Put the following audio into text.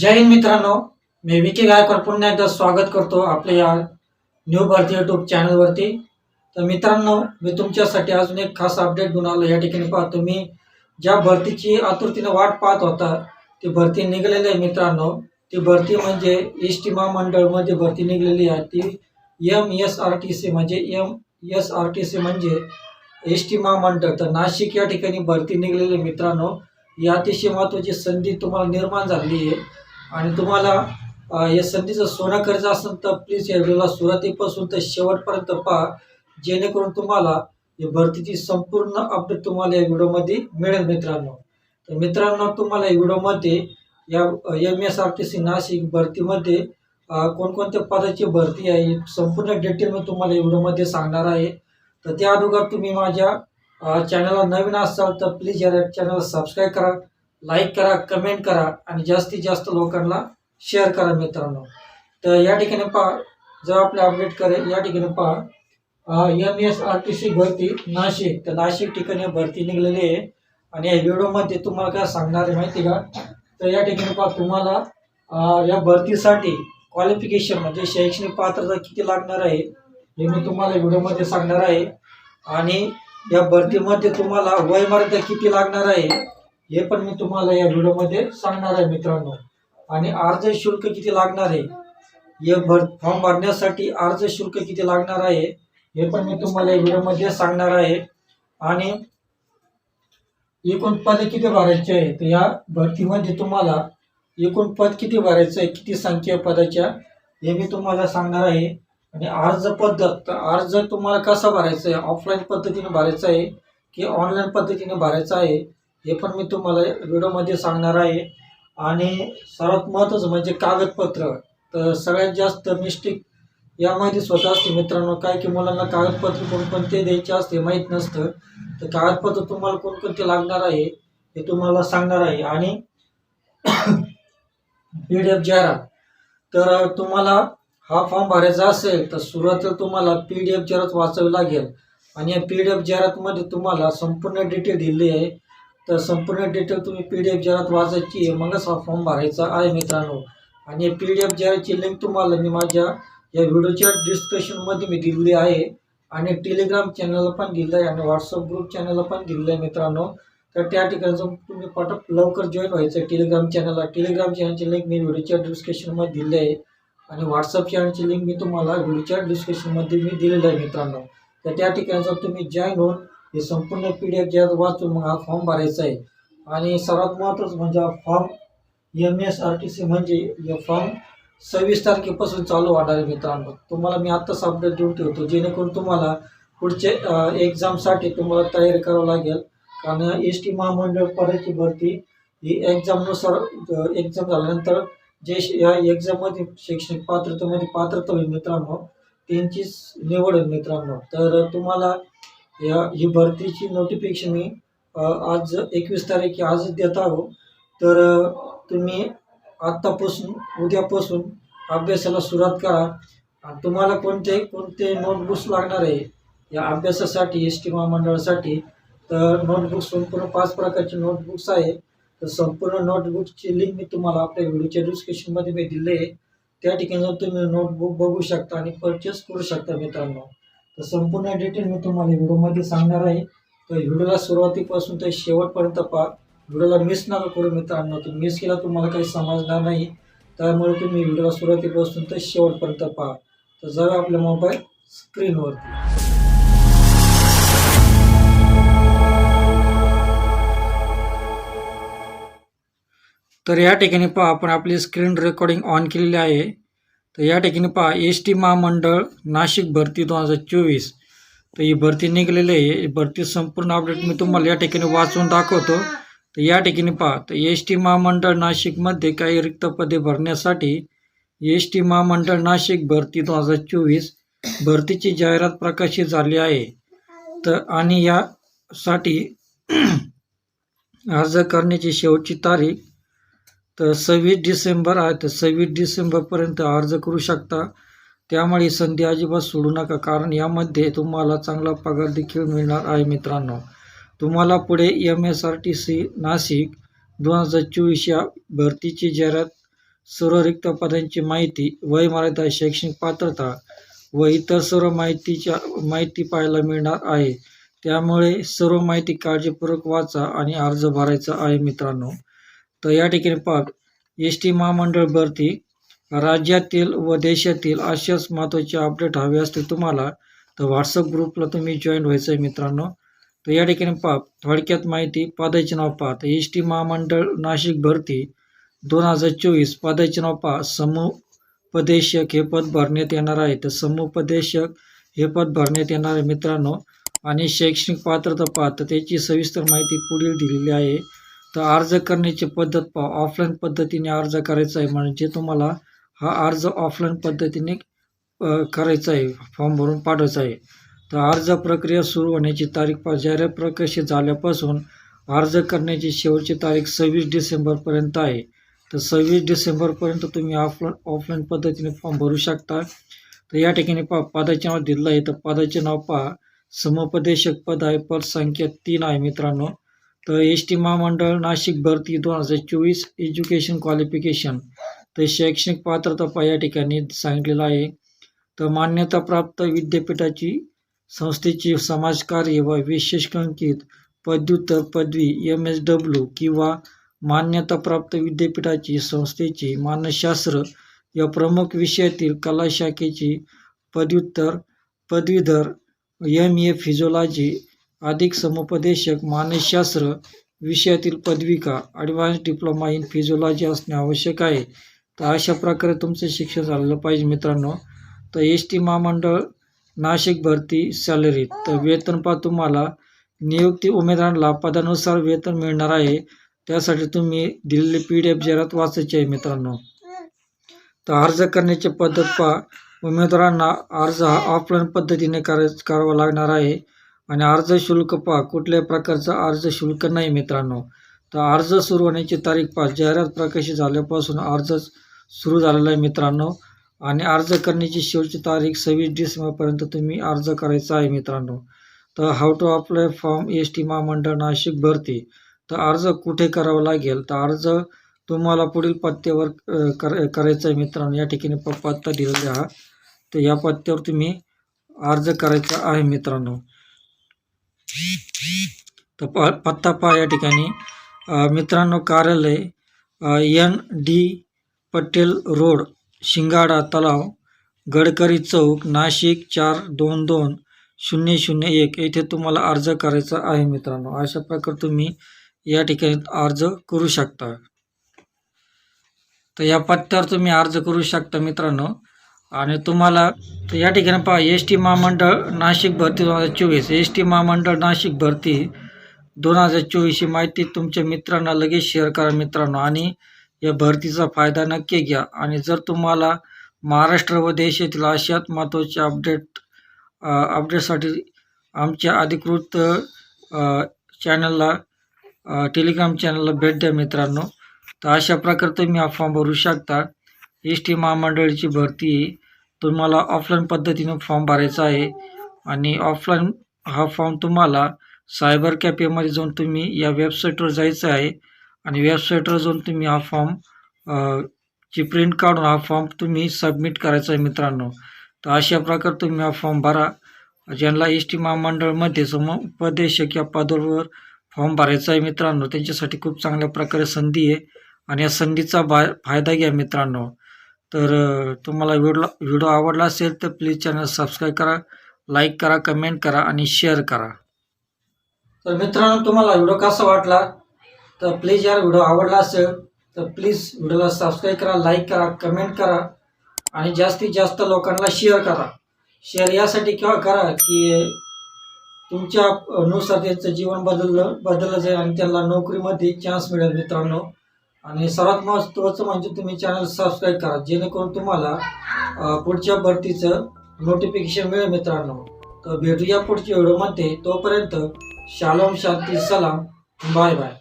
जय हिंद मित्रांनो मी विकी गायकर पुन्हा एकदा स्वागत करतो आपल्या या न्यू भारती युट्यूब चॅनलवरती तर मित्रांनो मी तुमच्यासाठी अजून एक खास अपडेट घेऊन आलो. या ठिकाणी पहा तुम्ही ज्या भरतीची आतुरतीने वाट पाहत होता ती भरती निघालेली आहे मित्रांनो. ती भरती म्हणजे एस टी महामंडळमध्ये भरती निघलेली आहे. ती M S R T C म्हणजे M S R T C म्हणजे एस टी महामंडळ तर नाशिक या ठिकाणी भरती निघलेली आहे मित्रांनो. ही अतिशय महत्त्वाची संधी तुम्हाला निर्माण झाली आहे. आणि तुम्हाला या संधीचं सोनं करायचं असेल तर प्लीज या व्हिडिओला सुरुवातीपासून तर शेवटपर्यंत पहा. जेणेकरून तुम्हाला या भरतीची संपूर्ण अपडेट तुम्हाला या व्हिडिओमध्ये मिळेल मित्रांनो. तर मित्रांनो तुम्हाला या व्हिडिओमध्ये या M S R T C Nashik भरतीमध्ये कोणकोणत्या पदाची भरती आहे संपूर्ण डिटेल मी तुम्हाला या व्हिडिओमध्ये सांगणार आहे. तर त्या अगोदर तुम्ही माझ्या चॅनलला नवीन असाल तर प्लीज या चॅनलला सबस्क्राईब करा. लाईक करा कमेंट करा आणि जास्तीत जास्त लोकांना शेअर करा मित्रांनो. तर या ठिकाणी पहा जर आपले अपडेट करेल या ठिकाणी पहा. M S R T C भरती नाशिक. तर नाशिक ठिकाणी भरती निघलेली आहे. आणि या व्हिडिओमध्ये तुम्हाला काय सांगणार आहे माहिती का? तर या ठिकाणी पहा तुम्हाला या भरतीसाठी क्वालिफिकेशन म्हणजे शैक्षणिक पात्रता किती लागणार आहे हे मी तुम्हाला व्हिडिओमध्ये सांगणार आहे. आणि या भरतीमध्ये तुम्हाला वयमर्यादा किती लागणार आहे हे पण मी तुम्हाला या व्हिडिओमध्ये सांगणार आहे मित्रांनो. आणि अर्ज शुल्क किती लागणार आहे? हे भर फॉर्म भरण्यासाठी अर्ज शुल्क किती लागणार आहे? हे पण मी तुम्हाला या व्हिडिओमध्ये सांगणार आहे. आणि एकूण पद किती भरायचे आहे? तर या भरतीमध्ये तुम्हाला एकूण पद किती भरायचं आहे? किती संख्या आहे पदाच्या? हे मी तुम्हाला सांगणार आहे. आणि अर्ज पद्धत तर अर्ज तुम्हाला कसा भरायचा आहे? ऑफलाईन पद्धतीने भरायचा आहे की ऑनलाईन पद्धतीने भरायचा आहे? हे पण मी तुम्हाला व्हिडिओमध्ये सांगणार आहे. आणि सर्वात महत्त्वाचं म्हणजे कागदपत्र. तर सगळ्यात जास्त मिस्टेक यामध्ये स्वतः असते मित्रांनो. काय की मुलांना कागदपत्र कोणकोणते द्यायचे असते माहीत नसतं. तर कागदपत्र तुम्हाला कोणकोणते लागणार आहे हे तुम्हाला सांगणार आहे. आणि पी डी एफ जाहिरात. तर तुम्हाला हा फॉर्म भरायचा असेल तर सुरुवातीला तुम्हाला पी डी एफ जाहिरात वाचावी लागेल. आणि या पी डी एफ जाहिरातमध्ये तुम्हाला संपूर्ण डिटेल दिली आहे. तर संपूर्ण डिटेल तुम्ही पी डी एफ जरात वाचायची आहे मगच हा फॉर्म भरायचा आहे मित्रांनो. आणि पी डी एफ जराची लिंक तुम्हाला मी माझ्या या व्हिडिओच्या डिस्क्रिप्शनमध्ये मी दिलेली आहे. आणि टेलिग्राम चॅनलला पण दिलं आहे आणि व्हॉट्सअप ग्रुप चॅनलला पण दिलेलं आहे मित्रांनो. तर त्या ठिकाणी जाऊन तुम्ही पटप लवकर जॉईन व्हायचं टेलिग्राम चॅनलला टेलिग्राम चॅनलची लिंक मी व्हिडिओच्या डिस्क्रिप्शनमध्ये दिली आहे. आणि व्हॉट्सअप चॅनलची लिंक मी तुम्हाला व्हिडिओच्या डिस्क्रिप्शनमध्ये मी दिलेलं आहे मित्रांनो. तर त्या ठिकाणी जाऊन तुम्ही जॉईन होऊन हे संपूर्ण पी डी एफ ज्या वाचून मग हा फॉर्म भरायचा आहे. आणि सर्वात महत्त्वाचं म्हणजे हा form M S R T C म्हणजे हे फॉर्म सव्वीस तारखेपासून चालू होणार आहे मित्रांनो. तुम्हाला मी आत्ताच अपडेट देऊन ठेवतो. जेणेकरून तुम्हाला पुढचे एक्झामसाठी तुम्हाला तयारी करावं लागेल. कारण एस टी महामंडळ पदाची भरती ही एक्झामनुसार एक्झाम झाल्यानंतर जे श- या एक्झाममध्ये शैक्षणिक पात्रतेमध्ये पात्रता होईल मित्रांनो त्यांचीच निवड होईल मित्रांनो. तर तुम्हाला या ही भरतीची नोटिफिकेशन मी आज एकवीस तारीख आजच देत आहो तर तुम्ही आत्तापासून उद्यापासून अभ्यासाला सुरुवात करा. आणि तुम्हाला कोणते कोणते नोटबुक्स लागणार आहे या अभ्यासासाठी एस टी महामंडळासाठी तर नोटबुक्स संपूर्ण पाच प्रकारचे नोटबुक्स आहे. तर संपूर्ण नोटबुकची लिंक मी तुम्हाला आपल्या व्हिडिओच्या डिस्क्रिप्शनमध्ये मी दिले आहे. त्या ठिकाणी जाऊन तुम्ही नोटबुक बघू शकता आणि परचेस करू शकता मित्रांनो. तर संपूर्ण डिटेल मी तुम्हाला व्हिडिओमध्ये सांगणार आहे. तर व्हिडिओला सुरुवातीपासून ते शेवटपर्यंत पहा. व्हिडिओला मिस नका करू मित्रांनो. तुम्ही मिस केला तुम्हाला काही समजणार नाही. त्यामुळे तुम्ही व्हिडिओला सुरुवातीपासून ते शेवटपर्यंत पहा. तर जाऊया आपल्या मोबाईल स्क्रीनवरती तर या ठिकाणी पहा आपण आपली स्क्रीन रेकॉर्डिंग ऑन केलेली आहे. तर या ठिकाणी पहा एस टी महामंडळ नाशिक भरती दोन हजार चोवीस. तर ही भरती निघलेली आहे. भरती संपूर्ण अपडेट मी तुम्हाला या ठिकाणी वाचून दाखवतो. तर या ठिकाणी पहा तर एस टी महामंडळ नाशिकमध्ये काही रिक्त पदे भरण्यासाठी एस टी महामंडळ नाशिक भरती दोन हजार चोवीस भरतीची जाहिरात प्रकाशित झाली आहे. तर आणि यासाठी अर्ज करण्याची शेवटची तारीख तर सव्वीस डिसेंबर आहे तर सव्वीस डिसेंबरपर्यंत अर्ज करू शकता. त्यामुळे संधी अजिबात सोडू नका कारण यामध्ये तुम्हाला चांगला पगार देखील मिळणार आहे मित्रांनो. तुम्हाला पुढे M S R T C Nashik दोन हजार चोवीस या भरतीची जाहिरात सर्व रिक्त पदांची माहिती वयमर्यादा शैक्षणिक पात्रता व इतर सर्व माहितीच्या माहिती पाहायला मिळणार आहे. त्यामुळे सर्व माहिती काळजीपूर्वक वाचा आणि अर्ज भरायचा आहे मित्रांनो. तर या ठिकाणी पहा एस टी महामंडळ भरती राज्यातील व देशातील अशाच महत्त्वाचे अपडेट हवे असतील तुम्हाला तर व्हॉट्सअप ग्रुपला तुम्ही जॉईन व्हायचं आहे मित्रांनो. तर या ठिकाणी पहा थोडक्यात माहिती पदाचे नाव पहा. तर एस टी महामंडळ नाशिक भरती दोन हजार चोवीस पदाचे नाव पहा. समुपदेशक हे पद भरण्यात येणार आहे. तर समुपदेशक हे पद भरण्यात येणार आहे मित्रांनो. आणि शैक्षणिक पात्रता पहा. तर त्याची सविस्तर माहिती पुढील दिलेली आहे. तर अर्ज करण्याची पद्धत पहा. ऑफलाईन पद्धतीने अर्ज करायचा आहे म्हणजे तुम्हाला हा अर्ज ऑफलाईन पद्धतीने करायचा आहे फॉर्म भरून पाठवायचा आहे. तर अर्ज प्रक्रिया सुरू होण्याची तारीख पहा. जाहिरात प्रकाशित झाल्यापासून अर्ज करण्याची शेवटची तारीख सव्वीस डिसेंबरपर्यंत आहे. तर सव्वीस डिसेंबरपर्यंत तुम्ही ऑफलाईन ऑफलाईन पद्धतीने फॉर्म भरू शकता. तर या ठिकाणी पा पदाचे नाव दिलं आहे. तर पदाचे नाव पहा. समुपदेशक पद आहे. पद संख्या तीन आहे मित्रांनो. तर एस टी महामंडळ नाशिक भरती दोन हजार चोवीस एज्युकेशन क्वालिफिकेशन तर शैक्षणिक पात्रता पहा या ठिकाणी सांगितलेलं आहे. तर मान्यताप्राप्त विद्यापीठाची संस्थेची समाजकार्य व विशेषांकित पदव्युत्तर पदवी एम एस डब्ल्यू किंवा मान्यताप्राप्त विद्यापीठाची संस्थेची मानसशास्त्र या प्रमुख विषयातील कला शाखेची पदव्युत्तर पदवीधर एम ए फिजिओलॉजी अधिक समुपदेशक मानसशास्त्र विषयातील पदविका ॲडव्हान्स डिप्लोमा इन फिजिओलॉजी असणे आवश्यक आहे. तर अशा प्रकारे तुमचं शिक्षण झालेलं पाहिजे मित्रांनो. तर एस टी महामंडळ नाशिक भरती सॅलरी तर वेतन पा तुम्हाला. नियुक्ती उमेदवारांना पदानुसार वेतन मिळणार आहे. त्यासाठी तुम्ही दिलेली पी डी एफ जाहिरात वाचायची आहे मित्रांनो. तर अर्ज करण्याची पद्धत पहा. उमेदवारांना अर्ज हा ऑफलाईन पद्धतीने कराय करावा लागणार आहे. आणि अर्ज शुल्क पहा कुठल्याही प्रकारचा अर्ज शुल्क नाही मित्रांनो. तर अर्ज सुरू होण्याची तारीख पहा जाहिरात प्रकाशित झाल्यापासून अर्ज सुरू झालेला आहे मित्रांनो. आणि अर्ज करण्याची शेवटची तारीख सव्वीस डिसेंबरपर्यंत तुम्ही अर्ज करायचा आहे मित्रांनो. तर how to apply form S T महामंडळ नाशिक भरती. तर अर्ज कुठे करावा लागेल? तर अर्ज तुम्हाला पुढील पत्त्यावर कर करायचा आहे मित्रांनो. या ठिकाणी प पत्ता दिलेला हा तर या पत्त्यावर तुम्ही अर्ज करायचा आहे मित्रांनो. तर प पत्ता पहा या ठिकाणी. मित्रांनो कार्यालय N D Patel road Shingada Talav Gadkari Chowk Nashik चार दोन दोन शून्य शून्य एक. येथे तुम्हाला अर्ज करायचा आहे मित्रांनो. अशा प्रकारे तुम्ही या ठिकाणी अर्ज करू शकता. तर या पत्त्यावर तुम्ही अर्ज करू शकता मित्रांनो. आणि तुम्हाला तर या ठिकाणी पहा एस टी महामंडळ नाशिक भरती दोन हजार चोवीस. एस टी महामंडळ नाशिक भरती दोन हजार चोवीस ही माहिती तुमच्या मित्रांना लगेच शेअर करा मित्रांनो आणि या भरतीचा फायदा नक्की घ्या. आणि जर तुम्हाला महाराष्ट्र व देशातील अशात महत्त्वाचे अपडेट अपडेटसाठी आमच्या अधिकृत चॅनलला टेलिग्राम चॅनलला भेट द्या मित्रांनो. तर अशा प्रकारे तुम्ही हा फॉर्म भरू शकता. एस टी महामंडळाची भरती तुम्हाला ऑफलाईन पद्धतीने फॉर्म भरायचा आहे. आणि ऑफलाईन हा फॉर्म तुम्हाला सायबर कॅफेमध्ये जाऊन तुम्ही या वेबसाईटवर जायचं आहे. आणि वेबसाईटवर जाऊन तुम्ही हा फॉर्म ची प्रिंट काढून हा फॉर्म तुम्ही सबमिट करायचा आहे मित्रांनो. तर अशा प्रकारे तुम्ही हा फॉर्म भरा. ज्यांना एस टी महामंडळमध्ये समुपदेशक या पदावर फॉर्म भरायचा आहे मित्रांनो त्यांच्यासाठी खूप चांगल्या प्रकारे संधी आहे. आणि या संधीचा बा फायदा घ्या मित्रांनो. तर तुम्हाला व्हिडिओ व्हिडिओ आवडला असेल तर प्लीज चॅनल सबस्क्राईब करा लाईक करा कमेंट करा आणि शेअर करा. तर मित्रांनो तुम्हाला व्हिडिओ कसा वाटला? तर प्लीज यार व्हिडिओ आवडला असेल तर प्लीज व्हिडिओला सबस्क्राईब करा लाईक करा कमेंट करा आणि जास्तीत जास्त लोकांना शेअर करा. शेअर यासाठी किंवा करा की तुमच्या नुसार त्यांचं जीवन बदललं बदललं जाईल आणि त्यांना नोकरीमध्ये चान्स मिळेल मित्रांनो. आणि सर्वात महत्त्वाचं म्हणजे तुम्ही चॅनल सबस्क्राईब करा जेणेकरून तुम्हाला पुढच्या भरतीचं नोटिफिकेशन मिळेल मित्रांनो. तर भेटूया पुढच्या व्हिडिओमध्ये तोपर्यंत शालोम शांती सलाम. Bye bye.